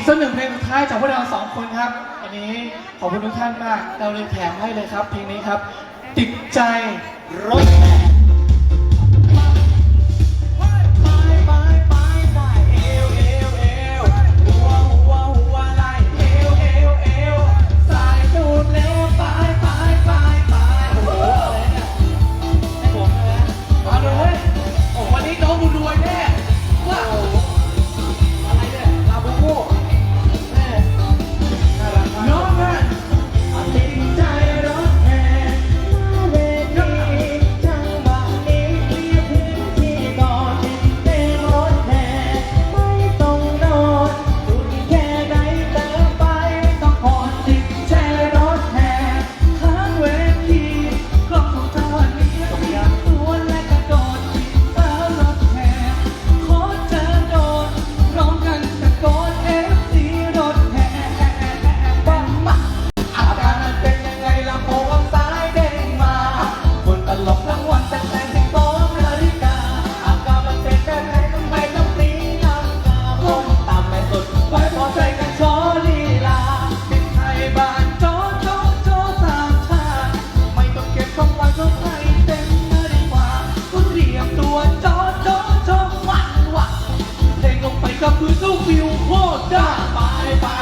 กสักหนึ่งเพลงสุดท้ายจากพวกเราสองคนครับ อันนี้ขอบคุณทุกท่านมาก เราเลยแถมให้เลยครับเพลงนี้ครับ ติดใจรถ Fica tudo, viu? Roda! Pare, pare!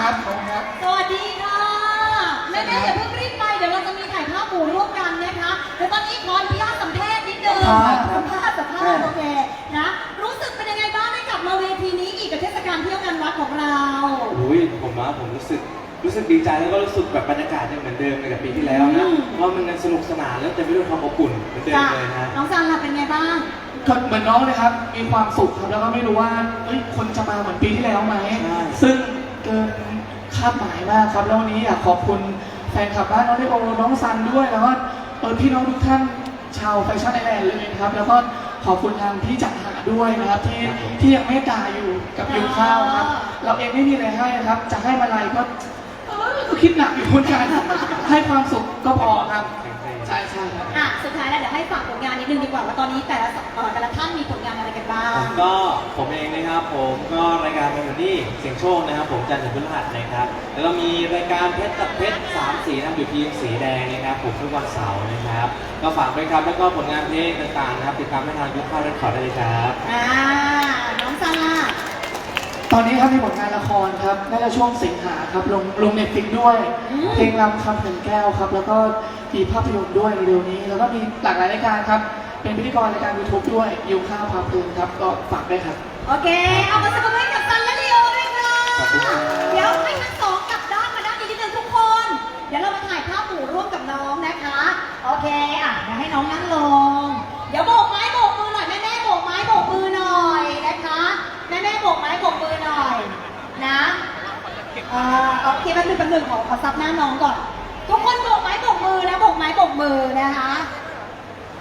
คุณครับขอบคุณครับ สวัสดีค่ะแม่ๆอย่าเพิ่งรีบไปเดี๋ยวเราจะมีถ่ายภาพหมู่ร่วมกันนะคะแต่ตอนนี้ขออนุญาตสัมภาษณ์นิดนึงครับสัมภาษณ์สัมภาษณ์โอเคนะรู้สึกเป็นยังไงบ้างได้กลับมาเวทีนี้อีกกับเทศกาลเที่ยวงานวัดของเราโอ้ยผมว่าผมรู้สึกรู้สึกดีใจแล้วก็รู้สึกแบบบรรยากาศยังเหมือนเดิมเลยกับปีที่แล้วนะอืมเพราะมันยังสนุกสนานแล้วเต็มไปด้วยความอบอุ่นเหมือนเดิมจ้ะเลยนะน้องซันล่ะเป็นไงบ้างก็เหมือนน้องเลยครับ มีความสุขครับแล้วก็ไม่รู้ว่าเอ้ยคนจะมาเหมือนปีที่แล้วไหมใช่ซึ่งเกิน คาดหมายมากครับ แล้ววันนี้อยากขอบคุณแฟนคลับบ้านน้องได้โอน้องซันด้วย แล้วก็เออพี่น้องทุกท่านชาวแฟชั่นไอแลนด์เลยนะครับ แล้วก็ขอบคุณทางพี่จัดหาด้วยนะครับที่ที่ยังไม่ตายอยู่กับยูข้าวครับ เราเองไม่มีอะไรให้นะครับ จะให้มาอะไรก็เออก็คิดหนักอยู่เหมือนกันให้ความสุขก็พอครับ ใช่ใช่ครับ อะสุดท้ายแล้วเดี๋ยวให้ฝากผลงานนิดนึงดีกว่าว่าตอนนี้แต่ละเอ่อแต่ละท่านมีผลงานอะไรกันบ้างผมก็ผมเองนะครับผมก็รายการเป็นอยู่ที่เสียงโชคนะครับ ผมจันทร์ถึงพฤหัสนะครับแล้วก็มีรายการเพชรตัดเพชรสามสีนะครับอยู่ทีมสีแดงนะครับผมทุกวันเสาร์นะครับ ก็ฝากด้วยครับแล้วก็ผลงานเพลงต่างๆนะครับ ติดตามได้ทางยุคข้าวเรคคอร์ดได้เลยครับ อ่าน้องซาร่า ตอนนี้ครับมีผลงานละครครับน่าจะช่วงสิงหาครับลงลงเน็ตฟิกด้วยอืมเพลงรำคำถึงแก้วครับ แล้วก็มีภาพยนตร์ด้วยเร็วๆนี้ แล้วก็มีหลากหลายรายการครับ เป็นพิธีกรรายการยูทูบด้วยยิวข้าวพาเพลินครับ ก็ฝากด้วยครับ โอเค เอามาสักครู่ให้กับซันและลีโอด้วยค่ะขอบคุณครับเดี๋ยวให้ทั้งสองกลับด้านมาด้านนี้นิดนึงทุกคน เดี๋ยวเรามาถ่ายภาพหมู่ร่วมกับน้องนะคะ โอเค อะเดี๋ยวให้น้องนั่งลง นะเอ่อโอเคแป๊บนึงแป๊บนึงขอขอซับหน้าน้องก่อน ทุกคนโบกไม้โบกมือนะโบกไม้โบกมือนะคะ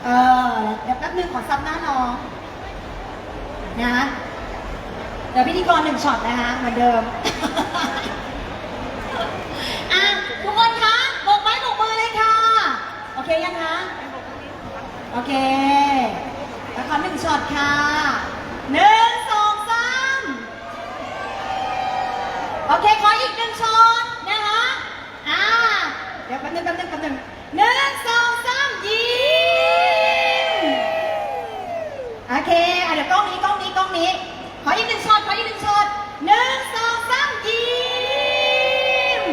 เออเดี๋ยวแป๊บนึงขอซับหน้าน้อง นะ เดี๋ยวพิธีกรหนึ่งช็อตนะคะเหมือนเดิมอะทุกคนคะโบกไม้โบกมือเลยค่ะ โอเคยังคะ โอเคแล้วขอหนึ่งช็อตค่ะหนึ่งสองสาม โอเค ขออีกหนึ่งช้อนนะคะ อ่า เดี๋ยวแป๊บนึงแป๊บนึงแป๊บนึงหนึ่งสองสามยิ้มโอเค อะเดี๋ยวกล้องนี้กล้องนี้กล้องนี้ ขออีกหนึ่งช้อนขออีกหนึ่งช้อนหนึ่งสองสามยิ้ม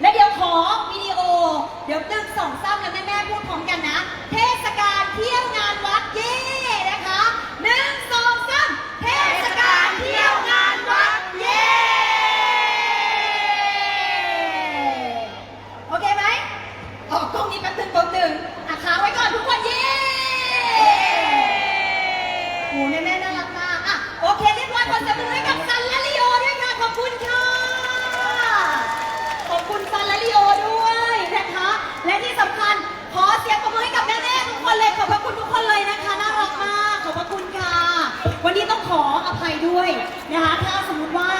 และเดี๋ยวขอวิดีโอ เดี๋ยวหนึ่งสองสามแล้วแม่แม่ๆพูดพร้อมกันนะ เทศกาลเที่ยวงานวัดเย่นะคะหนึ่งสองสามเทศกาลเที่ยวงานวัดเย่ โอเคไหมออกกล้องนี้แป๊บนึงแป๊บนึงอะค้างไว้ก่อนทุกคนเย้โอ้แม่แม่ๆน่ารักมากอะโอเคเรียบร้อยขอเสียงปรบมือให้กับซันและลีโอด้วยค่ะ ขอบคุณค่ะ ขอบคุณซันและลีโอด้วยนะคะ และที่สำคัญขอเสียงปรบมือให้กับแม่ๆทุกคนเลย ขอบพระคุณทุกคนเลยนะคะ น่ารักมาก ขอบพระคุณค่ะ วันนี้ต้องขออภัยด้วยนะคะ ถ้าสมมติว่า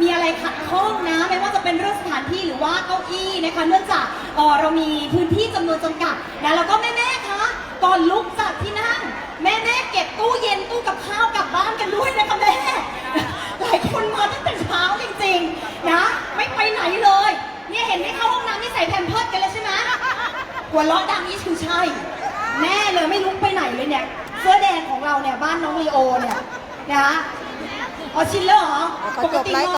มีอะไร ขัดข้องนะ ไม่ว่าจะเป็นเรื่องสถานที่หรือว่าเก้าอี้นะคะเนื่องจากเอ่อเรามีพื้นที่จำนวนจำกัดนะแล้วก็แม่ๆคะก่อนลุกจากที่นั่งแม่ๆเก็บตู้เย็นตู้กับข้าวกลับบ้านกันด้วยนะคะแม่ หลายคนมาตั้งแต่เช้าจริงๆนะไม่ไปไหนเลย เนี่ยเห็นไม่เข้าห้องน้ำนี่ใส่แพมเพิร์ดกันเลยใช่ไหม หัวเราะดังนี้คือใช่ แน่เลยไม่ลุกไปไหนเลยเนี่ย เสื้อแดงของเราเนี่ย บ้านน้องลีโอเนี่ย นะอ๋อชินแล้วเหรอ ปกตินอ